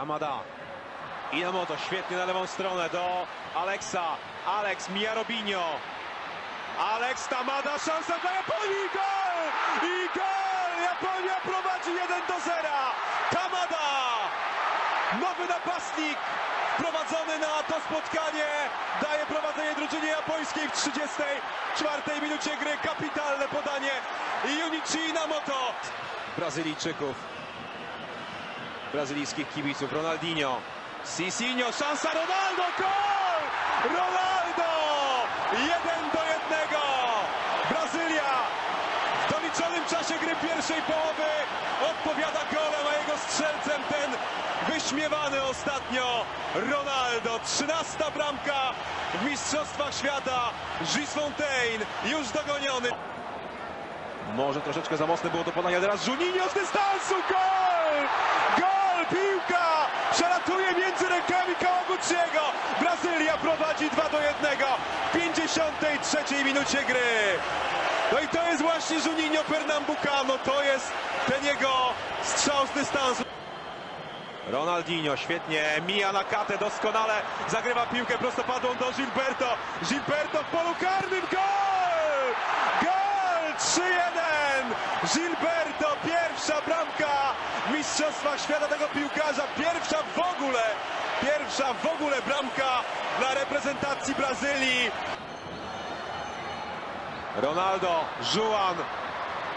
Kamada. Inamoto świetnie na lewą stronę do Aleksa. Aleks mija Robinho. Aleks Tamada, szansa dla Japonii, gol! I gol! Japonia prowadzi 1 do 0. Kamada! Nowy napastnik wprowadzony na to spotkanie daje prowadzenie drużynie japońskiej w 34 minucie gry. Kapitalne podanie Junichi Inamoto. Brazylijczyków, brazylijskich kibiców. Ronaldinho, Cicinho, szansa Ronaldo, gol! Ronaldo! 1 do 1. Brazylia w doliczonym czasie gry pierwszej połowy odpowiada golem, a jego strzelcem ten wyśmiewany ostatnio Ronaldo. 13 bramka w Mistrzostwach Świata. Gilles Fontaine już dogoniony. Może troszeczkę za mocne było to podanie, teraz Juninho z dystansu, gol! Gol! Rękami Kawaguchiego. Brazylia prowadzi 2 do 1 w 53 minucie gry. No i to jest właśnie Juninho Pernambucano, to jest ten jego strzał z dystansu. Ronaldinho świetnie, mija na katę doskonale, zagrywa piłkę prostopadłą do Gilberto. Gilberto w polu karnym, gol! Gol! 3-1! Gilberto, pierwsza bramka w Mistrzostwach Świata tego piłkarza, pierwsza w ogóle, pierwsza w ogóle bramka dla reprezentacji Brazylii. Ronaldo, Juan,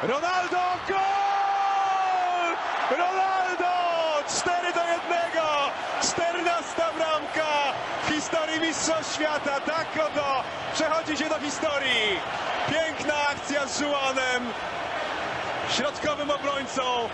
Ronaldo, gol! Ronaldo! 4 do 1! 14 bramka w historii Mistrzostw Świata. Tak oto przechodzi się do historii. Piękna akcja z Juanem, środkowym obrońcą.